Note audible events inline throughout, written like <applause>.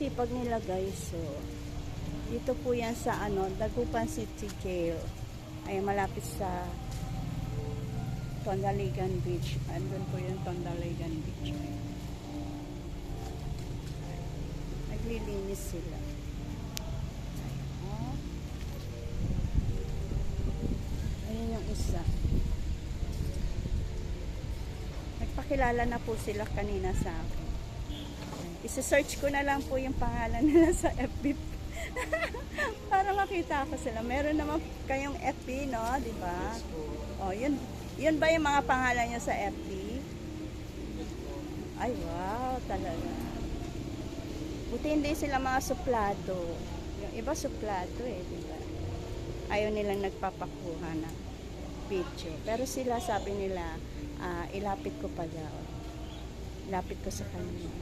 sipag nila guys. So, dito po yan sa ano, Dagupan City Jail. Ay malapit sa Tondaligan Beach. Andun po yung Tondaligan Beach. Naglilinis sila. Ayun yung isa. Nagpakilala na po sila kanina sa akin. Isa-search ko na lang po yung pangalan nila sa FB <laughs> para makita ko sila. Meron naman kayong FB, no? Di ba? Oh, yun, yun ba yung mga pangalan niyo sa FB? Ay, wow, talaga. Buti hindi sila mga suplado. Yung iba suplado eh, di ba? Ayaw nilang nagpapakuha ng video. Pero sila, sabi nila, ah, ilapit ko pa daw. Ilapit ko sa kanila.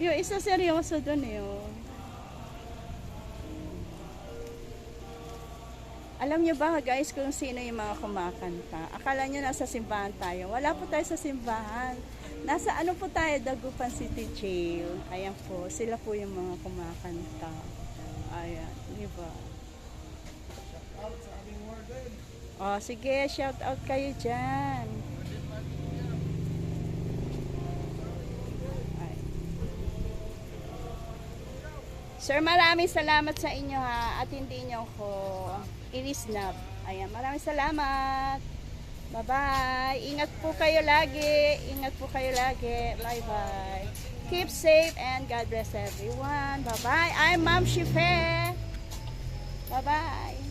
Yung isa seryoso dun eh. oh. Alam nyo ba guys kung sino yung mga kumakanta? Akala nyo nasa simbahan tayo. Wala po tayo sa simbahan. Nasa ano po tayo, Dagupan City Jail. Ayan po, sila po yung mga kumakanta. Ayan, di ba? Oh, sige, shout out kayo dyan. Sir, maraming salamat sa inyo ha at hindi nyo ko inisnab. Ayan, maraming salamat. Bye-bye. Ingat po kayo lagi. Ingat po kayo lagi. Bye-bye. Keep safe and God bless everyone. Bye-bye. I'm Ma'am Shife. Bye-bye.